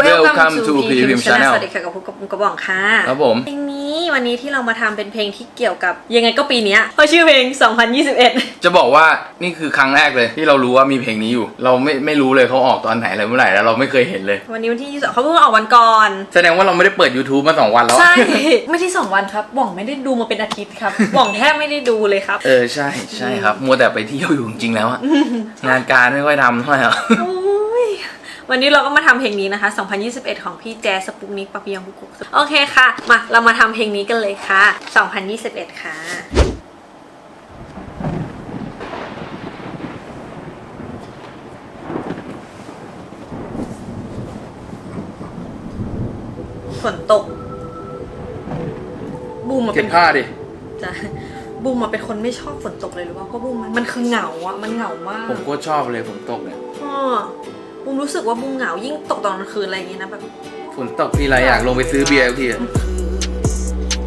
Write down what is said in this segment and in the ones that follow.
Welcome to P PPM Channel สวัสดีค่ะกับพบกับผมกระบอกค่ะครับผมเพลงนี้วันนี้ที่เรามาทำเป็นเพลงที่เกี่ยวกับยังไงก็ปีเนี้ยเพราะชื่อเพลง 2021 จะบอกว่านี่คือครั้งแรกเลย ที่เรารู้ว่ามีเพลงนี้อยู่ เราไม่ไม่รู้เลยเขาออกตอนไหนอะไรเมื่อไหร่แล้วเราไม่เคยเห็นเลย วันนี้วันที่22เขาเพิ่งออกวันก่อน แสดงว่าเราไม่ได้เปิด YouTube มาสองวันแล้วอะใช่ไม่ใช่สองวันครับหว่องไม่ได้ดูมาเป็นอาทิตย์ครับหว่องแทบไม่ได้ดูเลยครับ เออใช่ใช่ครับมัวแต่ไปเที่ยวอยู่จริงๆแล้วอะงานการไม่ค่อยทำเท่าไหร่หรอกโอ้ย วันนี้เราก็มาทำเพลงนี้นะคะ 2021 ของพี่แจสปุกนิกปะเปียงปุกุกโอเคค่ะ มาเรามาทำเพลงนี้กันเลยค่ะ 2021 ค่ะฝนตก บูมมาเก็เป็บนผ้าดิจะบูมมาเป็นคนไม่ชอบฝนตกเลยหรือว่าเพราะบูมมันมันคือเหงาอะมันเหงามากผมก็ชอบเลยฝนตกเนี่ยพ่อ บูมรู้สึกว่าบูมเหงายิ่งตกตอนกลางคืนอะไรอย่างงี้นะแบบฝนตกทีไรอยากลงไปซื้อเบียร์ทุกทีอะ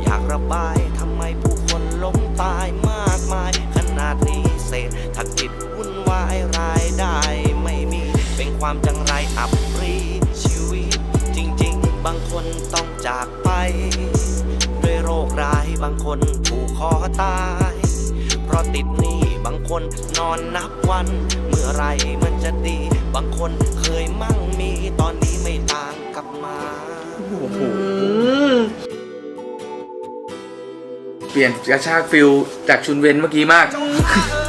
อยากระบายทำไมผู้คนล้มตายมากมาย ขนาดนี้เศษถ้าจิตวุ่นวายรายได้ไม่มี เป็นความจังไรอับปรีชีวิต จริง ๆ บางคนต้องจากไป ด้วยโรคร้ายบางคนผูกคอตาย เพราะติดหนี้บาง คนนอนนับวัน เมื่อไรมันจะดี บางคนเคยมั่งมีตอนนี้ไม่ต่างกับมาโอ้โหเปลี่ยนกระชากฟิลจากชุนเวนเมื่อกี้มากเอ้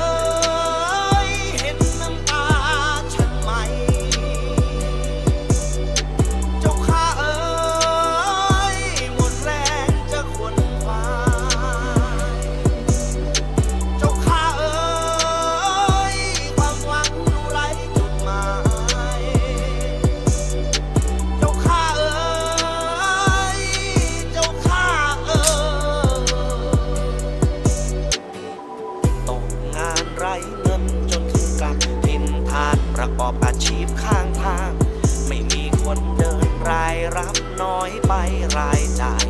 อาชีพข้างทาง ไม่มีคนเดินรายรับน้อยไปรายจ่าย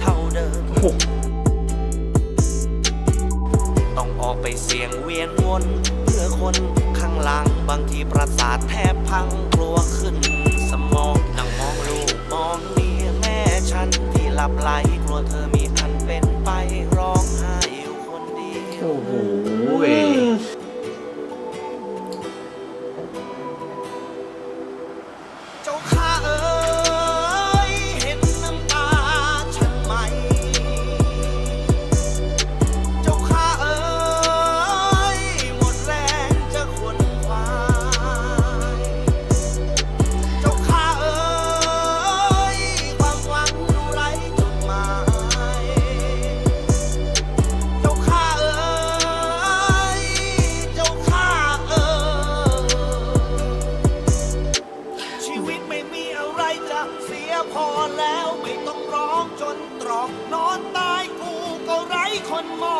เท่าเดิมต้องออกไปเสี่ยงเวียนวนเพื่อคนข้างหลังบางทีประสาทแทบพังกลัวขึ้นสมองนั่งมองลูกมองเมียแม่ฉันที่หลับไหลกลัวเธอมีอันเป็นไปร้องไห้อยู่คนเดียวโอ้โห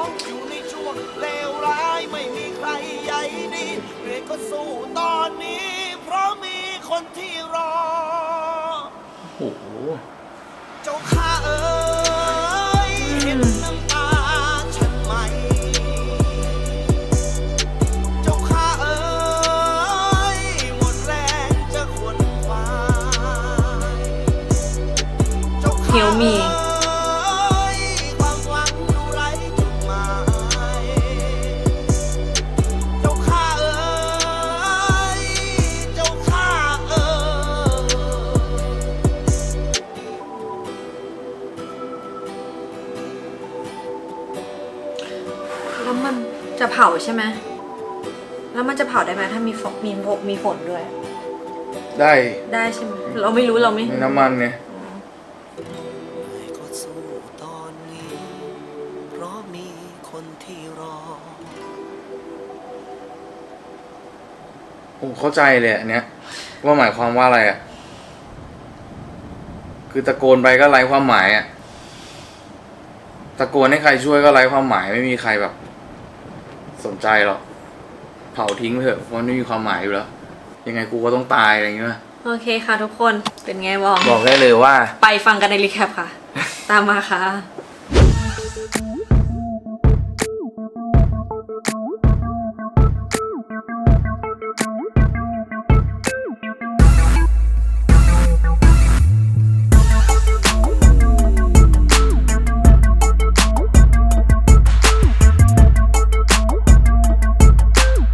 องอยู่ในช่วงเลวร้ายไม่มีใครใหญ่ดีเหนื่อยก็สู้ตอนนี้ เพราะมีคนที่รอ โอ้โห เจ้าข้าเอ้ย จะเผาใช่ไหม แล้วมันจะเผาได้ไหมถ้ามีฝนมีฝนมีฝนด้วย ได้ได้ใช่ไหมเราไม่รู้เราไม่น้ำมันเนี่ยก็สู้ตอนนี้ เพราะมีคนที่รอ โอ้เข้าใจเลยอันเนี้ย ว่าหมายความว่าอะไรอะ คือตะโกนไปก็ไร้ความหมายอะ ตะโกนให้ใครช่วยก็ไร้ความหมายไม่มีใครแบบ สนใจหรอกเผาทิ้งไปเถอะเพราะนไม่มีความหมายอยู่แล้ว ยังไงกูก็ต้องตายอะไรอย่างเงี้ยโอเคค่ะทุกคนเป็นไงบอกบอกได้เลยว่า ไปฟังกันในรีแคปค่ะ ตามมาค่ะ